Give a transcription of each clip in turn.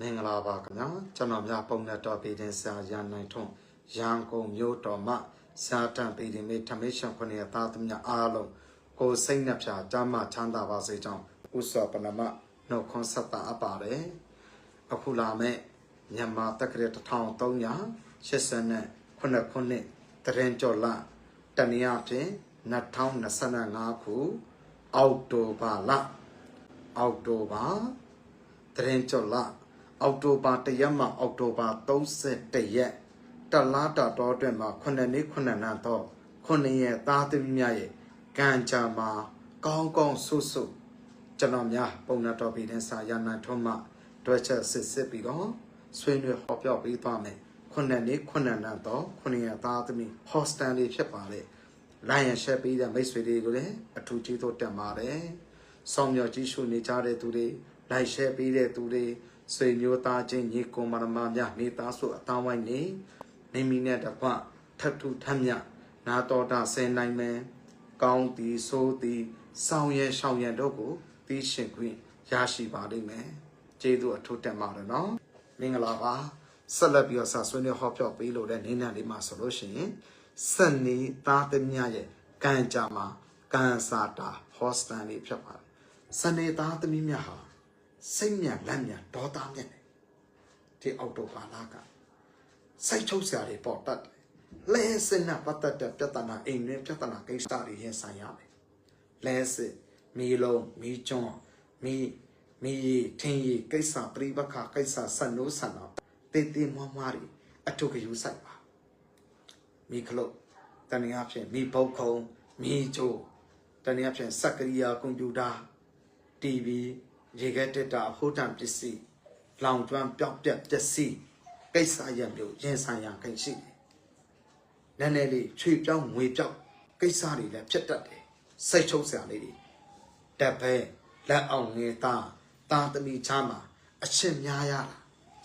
မင်္ဂလာပါခင်ဗျာကျွန်တော်များပုံနဲ့တော်ပြည်တင်ဆရာရန်နိုင်ထွန်းရန်ကုန်မြို့တော်မှစာတန်ပြည်တင်မေထမေရှင်ခွင့်ရသားသမီးအားလုံးကိုယ်စိတ်နှပြကျမ်းမာချမ်းသာပါစေကြောင်းဥစွာပနမနှုတ်ခွန်းဆက်တာအပ်ပါတယ်အခုလာမဲ့မြန်မာတက္ကရာ1389ခုနှစ်တရင်ကျော်လတနည်းအားဖြင့်2025ခုအောက်တိုဘာလအောက်တိုဘာတရင်ကျော်လ အောက်တိုဘာတရက်မှအောက်တိုဘာ31ရက်တလားတာတော်အတွင်းမှာခုနှစ်နှစ်ခုနှစ်နန်းတော့ခုနှစ်ရက်သားသမီးများရဲ့ကံကြမ္မာကောင်းကောင်းဆုဆုကျွန်တော်များပုံနာတော်ပြည်တဲ့စာရနာထုံးမှတွဲချက်စစ်စစ်ပြီးတော့ဆွေးနွေးဟောပြောပေးသွားမယ်ခုနှစ်နှစ်ခုနှစ်နန်းတော့ခုနှစ်ရက်သားသမီး hostel လေးဖြစ်ပါလေလိုင်းရရှက်ပေးတဲ့မိတ်ဆွေတွေကိုလည်းအထူးကျေးဇူးတင်ပါတယ်ဆောင်မြော်ကြီးရှုနေကြတဲ့သူတွေလိုက်ရှဲပေးတဲ့သူတွေ ဆွေမျိုးသားချင်းညီကိုမရမများမိသားစုအသားဝိုင်းနေနေမိနဲ့တကွထပ်ထူထမ်းမြနာတော်တာဆယ်နိုင်မယ်ကောင်းသည်ဆိုးသည်ဆောင်ရဲရှောင်ရဲတို့ကိုသိရှင်ခွင့်ရရှိပါလိမ့်မယ်ကျေးဇူးအထူးတင်ပါတယ်နော်မင်္ဂလာပါဆက်လက်ပြီးတော့ဆက်ဆွေးနွေးဟောပြောပေးလို့တဲ့နေနဲ့လေးမှာဆိုလို့ရှိရင်စနေသားသမီးရဲ့ကံကြမှာကံစာတာဟောစတန်လေးဖြစ်ပါတယ်စနေသားသမီးများဟာ စိတ်မြန်လက်မြန်ဒေါသမြက်တယ်ဒီအောက်တိုဘာလကစိတ်ချုပ်စရာတွေပေါ်တတ်တယ်လဲစင်နာပတ်သက်တဲ့ပြဿနာအိမ်တွင်းပြဿနာကိစ္စတွေရင်ဆိုင်ရမယ်လဲစစ်မီလုံးမီကျွန်းမီမီရီထင်းရီကိစ္စပြိပခကိစ္စဆန်နိုးဆန်တော့တေးတေးမွားမွားတွေအထုကယူဆိုင်ပါမီခလုတ်တနည်းအားဖြင့်မီပုတ်ခုံမီချိုးတနည်းအားဖြင့်စက်ကရိယာကွန်ပျူတာ TV ရေခဲတက်တာဟိုတံပစ္စည်းလောင်ကျွမ်းပျောက်ပြက်ပစ္စည်းကိစ္စရမျိုးရင်ဆိုင်ရခိုင်ရှိတယ်။နည်းနည်းလေးချွေပြောင်းငွေပြောင်းကိစ္စတွေလည်းဖြစ်တတ်တယ်။စိတ်ချုပ်စရာလေးတွေတက်ပဲလက်အောင်ငယ်သားသားသမီးချားမှာအရှင်းများရတာ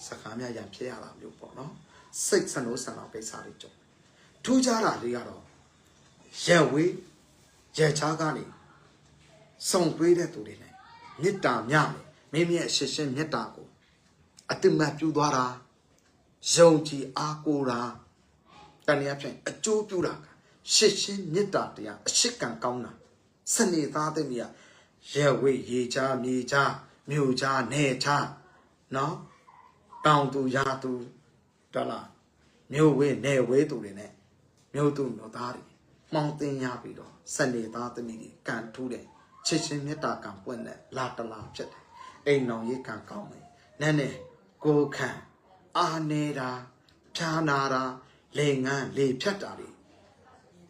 စကားများရန်ဖြစ်ရတာမျိုးပေါ့နော်။စိတ်ဆန်လို့ဆန်တော့ကိစ္စတွေကြုံထူးခြားတာလေးကတော့ရက်ဝေးရက်ချားကနေစုံတွေးတဲ့သူတွေနဲ့ မေတ္တာမြမယ်မိမိရဲ့ရှင်းရှင်းမေတ္တာကိုအတိမတ်ပြုသွားတာယုံကြည်အားကိုးတာတနည်းအားဖြင့်အကျိုးပြုတာကရှင်းရှင်းမေတ္တာတရားအရှိကံကောင်းတာစနေသားတဲ့မိရရဲဝေးရေချာမြေချာမြို့ချာနယ်ချာနော်တောင်သူရာသူတလားမြို့ဝေးနယ်ဝေးသူတွေနဲ့မြို့သူမြို့သားတွေမှောင်တင်ရပြီးတော့စနေသားသမီးတွေကံထူးတယ် ချစ်ချင်းမေတ္တာကံပွင့်တဲ့လာတလာဖြစ်တယ်အိမ်တော်ရေးကံကောင်းမယ်နည်းနည်းကိုယ်ခံအာနေတာဖြာနာတာလေငန်းလေဖြတ်တာတွေ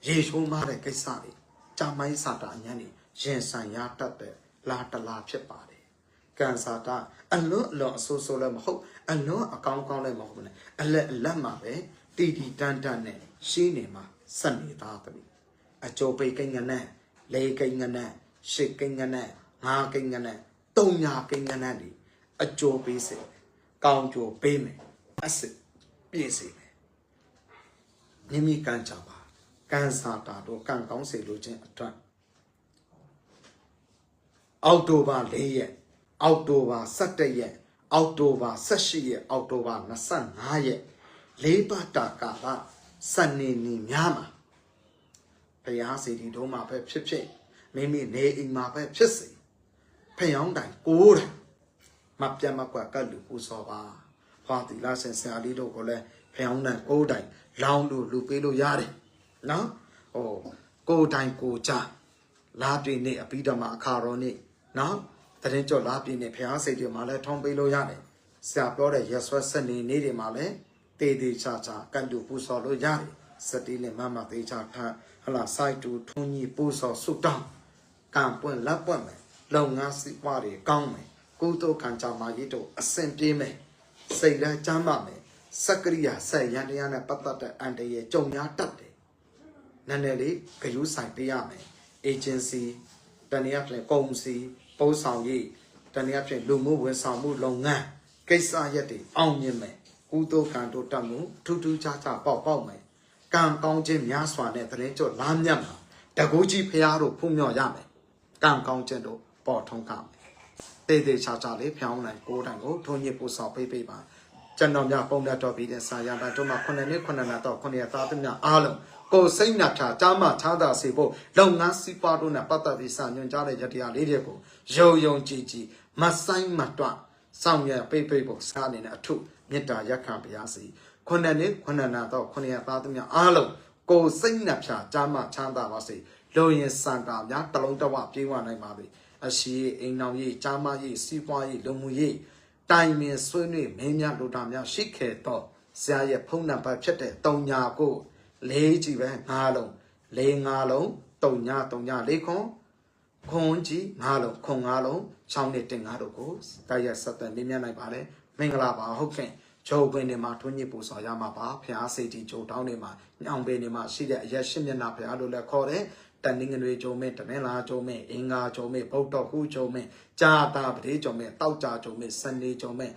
ရေချိုးမတဲ့ကိစ္စတွေကြာမိုင်းစာတာအញ្ញံနေရင်ဆိုင်ရတတ်တဲ့လာတလာဖြစ်ပါတယ်ကံစာတာအလွန်အလွန်အဆိုးဆိုးလည်းမဟုတ်အလွန်အကောင်းကောင်းလည်းမဟုတ်ဘူးလေအလက်အလက်မှာပဲတီတီတန်တန်နဲ့ရှင်းနေမှာစက်နေသားသမီးအကျိုးပိတ်ကိန်းကနဲ့လေကိန်းကနဲ့ ရှစ်ကိန်းကနဲ့ငါးကိန်းကနဲ့တုံညာကိန်းကနဲ့ဒီအကျိုးပေးစေကောင်းကျိုးပေးမယ်အစစ်ပြည့်စေမယ်မိမိကံကြပါကံစာတာတို့ကံကောင်းစေလိုခြင်းအတွက်အောက်တိုဘာ၄ရက်အောက်တိုဘာ17ရက်အောက်တိုဘာ18ရက်အောက်တိုဘာ25ရက်လေးပတ်တာကာလစနေနေ့များမှာဘုရားစီတီတို့မှာပဲဖြစ်ဖြစ် မိမိနေအိမ်မှာပဲဖြစ်စေဖျောင်းတိုင်ကိုးတိုင်မပြတ်မကွက်ကတ်လူပူစော်ပါဟောတီလာဆင်ဆရာလေးတို့ကိုလည်းဖျောင်းတိုင်ကိုးတိုင်လောင်းလို့လူပေးလို့ရတယ်နော်ဟိုကိုးတိုင်ကိုကြလာပြည့်နေအပိဓမ္မာအခါတော်နေနော်တရင်ကျော်လာပြည့်နေဖျားစိတ်တွေမှာလည်းထုံးပေးလို့ရတယ်ဆရာပြောတဲ့ရက်ဆွဲဆက်နေနေတွေမှာလည်းတေးသေးချာချာကတ်လူပူစော်လို့ရတယ်စတိနဲ့မမသေးချာထဟလာစိုက်တူထုံကြီးပူစော်ဆုတောင်း ကံပွင့်လက်ပွင့်မယ်လုပ်ငန်းစီးပွားတွေကောင်းမယ်ကုသိုလ်ကံကြမ္မာကြီးတို့အဆင်ပြေမယ်စိတ်လည်းကျမ်းပါမယ်စက္ကရိယာဆက်ရန်တရားနဲ့ပတ်သက်တဲ့အန်တရဲ့ကြုံရတတ်တယ်နည်းနည်းလေးဂယုဆိုင်ပေးရမယ် agency တနည်းအားဖြင့်ကုန်စီပို့ဆောင်ရေးတနည်းအားဖြင့်လူမှုဝန်ဆောင်မှုလုပ်ငန်းကိစ္စရက်တွေအောင်မြင်မယ်ကုသိုလ်ကံတို့တတ်မှုထူးထူးခြားခြားပေါက်ပေါက်မယ်ကံကောင်းခြင်းများစွာနဲ့တရင်ကျော်လားမြတ်မှာတကူကြီးဖះတို့ဖုံမြော်ရမယ် ကံကောင်းခြင်းတို့ပေါ်ထွန်းကမယ်တတေးသေးချာချာလေးဖြောင်းနိုင်ကိုယ်တိုင်ကိုထုံညစ်ပူဆောင်ပေးပေးပါကျွန်တော်များပုံပြတော်ပြီးတဲ့ဆာရတာတို့မှာခုနှစ်နှစ်ခုနှစ်နှစ်တော့ခုနှစ်သားသမီးအားလုံးကိုယ်စိတ်နှပြကြားမှချမ်းသာစေဖို့လုပ်ငန်းစီးပွားတို့နဲ့ပတ်သက်ပြီးစာညွှန်ကြားတဲ့ရတရားလေးတွေကိုယုံယုံကြည်ကြည်မဆိုင်မတွဆောင်ရွက်ပေးပေးဖို့စားအနေနဲ့အထုမေတ္တာရက်ခံပါရစေခုနှစ်နှစ်ခုနှစ်နှစ်တော့ခုနှစ်သားသမီးအားလုံးကိုယ်စိတ်နှပြကြားမှချမ်းသာပါစေ လူရင်စံတာများတလုံးတဝပြေးဝနိုင်ပါစေအရှိအိမ်တော်ကြီးကြားမကြီးစီးပွားကြီးလူမှုရေးတိုင်ပင်ဆွေးနွေးမင်းများလူတာများရှိခဲ့တော့ဆရာရဲ့ဖုန်းနံပါတ်ဖြစ်တဲ့တုံညာကိုလေးကြည့်ပဲငါးလုံးလေးငါးလုံးတုံညာတုံညာလေးခွန်ခွန်ကြီးငါးလုံးခွန်ငါးလုံးချောင်းနဲ့တင်ငါးတို့ကိုတိုက်ရက်ဆက်သွယ်မြင်မြတ်နိုင်ပါတယ်မင်္ဂလာပါဟုတ်ကဲ့ဂျုံပင်တွေမှာထွန်းညစ်ပူဆော်ရမှာပါဖျားစိတ်တီဂျုံတောင်းတွေမှာညောင်ပင်တွေမှာရှိတဲ့အရက်ရှင်းမျက်နှာဖျားလို့လည်းခေါ်တယ် တန်နင်းငွေဂျုံမင်းတမင်လာဂျုံမင်းအင်္ဂါဂျုံမင်းဗုဒ္ဓဟူဂျုံမင်းကြာတာပတိဂျုံမင်းတောက်ကြဂျုံမင်းစနေဂျုံမင်း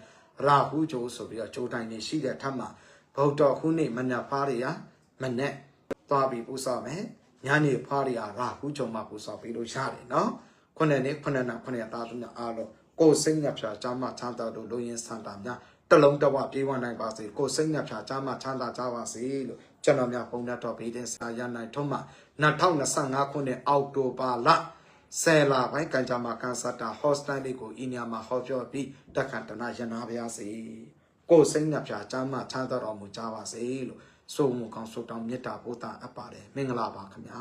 ရာဟုဂျုံဆိုပြီးတော့ဂျုံတိုင်းနေရှိတဲ့ထပ်မှာဗုဒ္ဓဟူနေမညာဖားတွေဟာမနဲ့သွားပြီးပူဆော်မယ်ညနေဖားတွေဟာရာဟုဂျုံမှာပူဆော်ပြီးလို့ရတယ်နော်ခုနှစ်နှစ်ခုနှစ်နှစ်ခုနှစ်သားသူများအားလုံးကိုယ်စိတ်ညဖြာချမ်းမချမ်းသာတို့လူရင်းစံတာများတလုံးတဝပြေးဝနိုင်ပါစေကိုယ်စိတ်ညဖြာချမ်းမချမ်းသာကြပါစေလို့ ကျွန်တော်များပုံနှတ်တော်ပေးတဲ့စာရနိုင်ထုံးမှာ2025ခုနှစ်အောက်တိုဘာလဆယ်လပိုင်းကံကြမ္မာကန်ဆာတာဟော့စတန်လေးကိုအီနီယာမှာဟောပြောပြီးတက်ခန္တနာရနာပါရစေကိုယ်စိတ်ညဖြာချမ်းမချမ်းသာတော်မူကြပါစေလို့ဆိုမှုကောင်းဆုတောင်းမေတ္တာပို့တာအပ်ပါတယ်မင်္ဂလာပါခင်ဗျာ